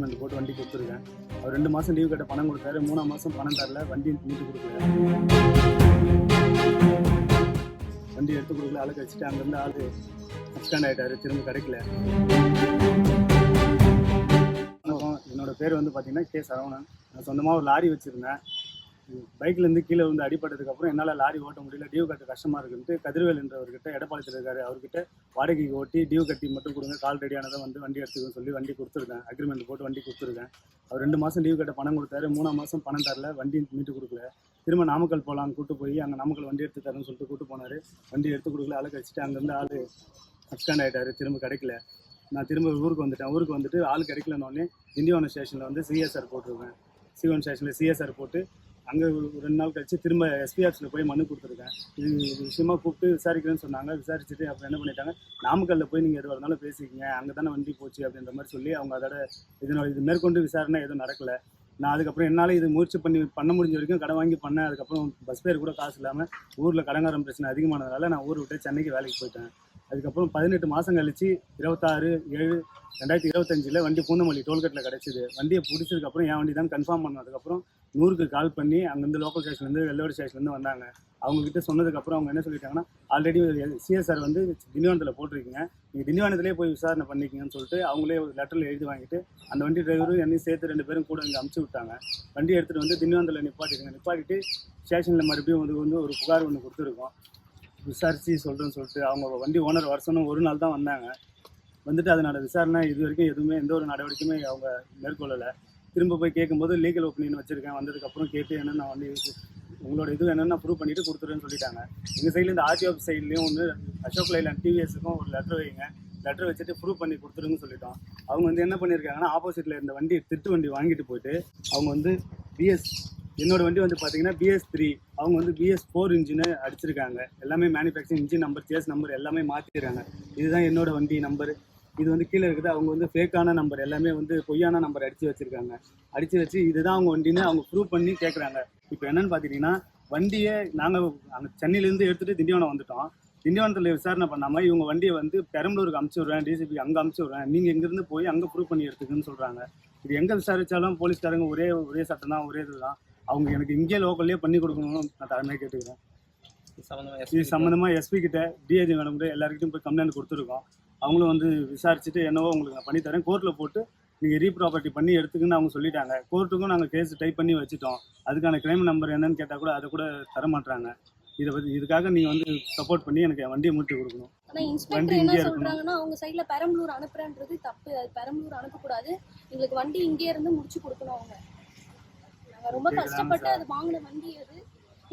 Agreement போட்டு வண்டி கொடுத்துருக்கேன். அவர் ரெண்டு மாதம் லீவ் கட்ட பணம் கொடுத்தாரு. மூணாம் மாதம் பணம் தரல. வண்டி மீட்டு கொடுக்கல. வண்டி எடுத்து கொடுக்கல. ஆளு கழிச்சிட்டு அங்கேருந்து ஆள் அப்ஸ்டாண்ட் ஆகிட்டாரு திரும்ப கிடைக்கல. என்னோட பேர் வந்து பார்த்தீங்கன்னா கே சரவணன். நான் சொந்தமாக ஒரு லாரி வச்சுருந்தேன். பைக்லேருந்து கீழே வந்து அடிபட்டதுக்கு அப்புறம் என்னால் லாரி ஓட்ட முடியல. டியூ கட்ட கஷ்டமாக இருக்குன்ட்டு கதிர்வேல் என்றவர்கிட்ட எடப்பாளத்தில் இருக்காரு அவர்கிட்ட வாடகைக்கு ஓட்டி டியூ கட்டி மட்டும் கொடுங்க. கால் ரெடியானதை வந்து வண்டி எடுத்துக்கணும் சொல்லி வண்டி கொடுத்துருக்கேன். அக்ரிமெண்ட் போட்டு வண்டி கொடுத்துருக்கேன். அவர் ரெண்டு மாதம் லீவ் கட்ட பணம் கொடுத்தாரு. மூணாம் மாதம் பணம் தரல. வண்டி மீட்டு கொடுக்கல. திரும்ப நாமக்கல் போகலாம் கூட்டு போய் அங்கே நாமக்கல் வண்டி எடுத்து தரேன்னு சொல்லிட்டு கூட்டு போனார். வண்டி எடுத்து கொடுக்கல. ஆளை கழிச்சிட்டு அங்கேருந்து ஆள் அப்ஸ்டாண்ட் ஆகிட்டாரு திரும்ப கிடைக்கல. நான் திரும்ப ஊருக்கு வந்துட்டேன். ஊருக்கு வந்துட்டு ஆள் கிடைக்கலன்னொடனே திண்டிவனம் ஸ்டேஷனில் வந்து சிஎஸ்ஆர் போட்டிருக்கேன். சிவன் ஸ்டேஷனில் சிஎஸ்ஆர் போட்டு அங்கே ரெண்டு நாள் கழிச்சு திரும்ப எஸ்பி ஆஃபீஸில் போய் மனு கொடுத்துருக்கேன். இது இது விஷயமா கூப்பிட்டு விசாரிக்கிறேன்னு சொன்னாங்க. விசாரிச்சுட்டு அப்புறம் என்ன பண்ணிட்டாங்க? நாமக்கல்ல போய் நீங்கள் எதுவாக இருந்தாலும் பேசிக்கங்க. அங்கே தானே வண்டி போச்சு அப்படின்ற மாதிரி சொல்லி அவங்க அதோட இதனோட இது மேற்கொண்டு விசாரணை எதுவும் நடக்கலை. நான் அதுக்கப்புறம் என்னால் இது முயற்சி பண்ணி பண்ண முடிஞ்ச வரைக்கும் கடை வாங்கி பண்ணேன். அதுக்கப்புறம் பஸ் பேர் கூட காசு இல்லாமல் ஊரில் கடங்காரம் பிரச்சனை அதிகமானதால நான் ஊர் விட்டு சென்னைக்கு வேலைக்கு போயிட்டேன். அதுக்கப்புறம் பதினெட்டு மாதம் கழிச்சு இருபத்தாறு ஏழு ரெண்டாயிரத்தி இருபத்தஞ்சில் வண்டி பூந்தமல்லி டோல்கேட்டில் கிடச்சிது. வண்டியை பிடிச்சதுக்கப்புறம் என் வண்டி தான் கன்ஃபார்ம் பண்ணதுக்கப்புறம் நூறுக்கு கால் பண்ணி அங்கேருந்து லோக்கல் ஸ்டேஷன்லேருந்து வெள்ளோடு ஸ்டேஷன்லேருந்து வந்தாங்க. அவங்கக்கிட்ட சொன்னதுக்கப்புறம் அவங்க என்ன சொல்லிட்டாங்கன்னா ஆல்ரெடி சிஎஸ்ஆர் வந்து திண்டிவனத்தில் போட்டிருக்கீங்க. நீங்கள் திண்டிவனத்திலே போய் விசாரணை பண்ணிக்கிங்கன்னு சொல்லிட்டு அவங்களே ஒரு லெட்டரில் எழுதி வாங்கிட்டு அந்த வண்டி டிரைவரும் என்னையும் சேர்த்து ரெண்டு பேரும் கூட இங்கே அமுச்சு விட்டாங்க. வண்டி எடுத்துகிட்டு வந்து திண்டிவனத்தில் நிப்பாட்டிருங்க நிப்பாட்டிட்டு ஸ்டேஷனில் மறுபடியும் வந்து வந்து ஒரு புகார் ஒன்று கொடுத்துருக்கோம். விசாரித்து சொல்கிறேன்னு சொல்லிட்டு அவங்க வண்டி ஓனர் வருஷம் ஒரு நாள் தான் வந்தாங்க. வந்துட்டு அதனோட விசாரணை இது வரைக்கும் எதுவுமே எந்த ஒரு நடவடிக்கையுமே அவங்க மேற்கொள்ளலை. திரும்ப போய் கேட்கும்போது லீகல் ஒப்பீனியன் வச்சுருக்கேன். வந்ததுக்கப்புறம் கேட்டு என்னென்ன வண்டி உங்களோட இது என்னென்ன ப்ரூவ் பண்ணிவிட்டு கொடுத்துருன்னு சொல்லிட்டாங்க. எங்கள் சைட்லேருந்து ஆர்டிஓ சைட்லேயும் ஒன்று அசோக் லைலாண்ட் டிவிஎஸுக்கும் ஒரு லெட்டர் வைங்க. லெட்டர் வச்சுட்டு ப்ரூவ் பண்ணி கொடுத்துருன்னு சொல்லிட்டோம். அவங்க வந்து என்ன பண்ணியிருக்காங்கன்னா ஆப்போசிட்டில் இருந்த வண்டி திட்டு வண்டி வாங்கிட்டு போயிட்டு அவங்க வந்து பிஎஸ் என்னோட வண்டி வந்து பார்த்தீங்கன்னா பிஎஸ் த்ரீ அவங்க வந்து பிஎஸ் ஃபோர் இன்ஜினு அடிச்சிருக்காங்க. எல்லாமே manufacturing engine number chassis number எல்லாமே மாற்றிடுறாங்க இதுதான் என்னோட வண்டி நம்பர் இது வந்து கீழே இருக்குது. அவங்க வந்து ஃபேக்கான நம்பர் எல்லாமே வந்து பொய்யான நம்பர் அடித்து வச்சுருக்காங்க. அடித்து வச்சு இதுதான் அவங்க வண்டின்னு அவங்க ப்ரூவ் பண்ணி கேட்குறாங்க இப்போ என்னென்னு பார்த்தீங்கன்னா வண்டியை நாங்கள் அங்கே சென்னையிலேருந்து எடுத்துகிட்டு திண்டிவனம் வந்துட்டோம். திண்டிவனத்தில் விசாரணை பண்ணாமல் இவங்க வண்டியை வந்து பெரம்பலூருக்கு அமுச்சு விட்றேன் டிசிபி அங்கே அமுச்சு விட்றேன். நீங்கள் இங்கேருந்து போய் அங்கே ப்ரூவ் பண்ணி எடுத்துக்குன்னு சொல்கிறாங்க இது எங்கே விசாரித்தாலும் போலீஸ்காரங்க ஒரே ஒரே சட்டம் தான் ஒரே இதுதான். அவங்க எனக்கு இங்கே லோக்கல்லே பண்ணி கொடுக்கணும்னு நான் தலைமையாக கேட்டுக்கிறேன். இது சம்மந்தமாக எஸ்பி கிட்ட டிஐஜி மேடம் கிட்ட எல்லாருக்கிட்டையும் போய் கம்ப்ளைண்ட் கொடுத்துருக்கோம். அவங்களும் வந்து விசாரிச்சுட்டு என்னவோ உங்களுக்கு நான் பண்ணி தரேன். கோர்ட்டில் போட்டு நீங்கள் ரீப்ராப்பர்ட்டி பண்ணி எடுத்துக்குன்னு அவங்க சொல்லிட்டாங்க. கோர்ட்டுக்கும் நாங்கள் கேஸ் டைப் பண்ணி வச்சுட்டோம். அதுக்கான கிளைம் நம்பர் என்னன்னு கேட்டால் கூட அதை கூட தர மாட்டாங்க இதை பற்றி இதுக்காக நீங்கள் வந்து சப்போர்ட் பண்ணி எனக்கு என் வண்டியை மூட்டி கொடுக்கணும். வண்டி இன்ஸ்பெக்டர் என்ன இங்கே. சொல்றாங்கன்னா அவங்க சைடுல பெரம்பலூர் அனுப்புறேன்றது தப்பு. அது பெரம்பலூர் அனுப்பக்கூடாது. எங்களுக்கு வண்டி இங்கே இருந்து முடிச்சு கொடுக்கணும் அவங்க. ரொம்ப கஷ்டப்பட்டு. அது வாங்கின வண்டி அது.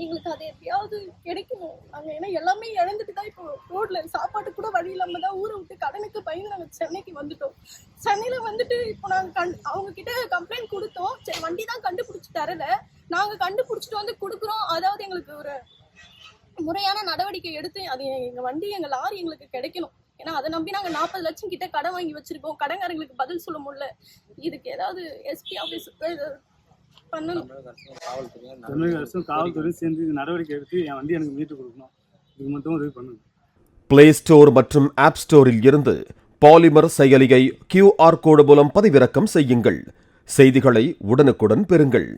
எங்களுக்கு அது எப்படியாவது கிடைக்கணும் நாங்க ஏன்னா எல்லாமே இழந்துட்டு தான் இப்போ ரோட்ல சாப்பாட்டு கூட வழி இல்லாம தான் ஊரை விட்டு கடனுக்கு பயந்து நாங்க சென்னைக்கு வந்துட்டோம். சென்னையில வந்துட்டு இப்போ நாங்க கண் அவங்க கிட்ட கம்ப்ளைண்ட் கொடுத்தோம். சரி வண்டி தான் கண்டுபிடிச்சு தரல. நாங்க கண்டுபிடிச்சிட்டு வந்து கொடுக்குறோம். அதாவது எங்களுக்கு ஒரு முறையான நடவடிக்கை எடுத்து அது எங்க வண்டி எங்க லாரி எங்களுக்கு கிடைக்கணும். ஏன்னா அதை நம்பி நாங்க நாற்பது லட்சம் கிட்ட கடன் வாங்கி வச்சிருக்கோம். கடன்காரங்களுக்கு பதில் சொல்ல முடியல. இதுக்கு ஏதாவது எஸ்பி பண்ணணும் தமிழக அரசும் காவல்துறையும் சேர்ந்து இது நடவடிக்கை எடுத்து என் வண்டி எனக்கு மீட்டு கொடுக்கணும். இது மட்டும் உதவி பண்ணுங்க பிளே ஸ்டோர் மற்றும் ஆப் ஸ்டோரில் இருந்து பாலிமர் செயலியை கியூஆர் கோடு மூலம் பதிவிறக்கம் செய்யுங்கள். செய்திகளை உடனுக்குடன் பெறுங்கள்.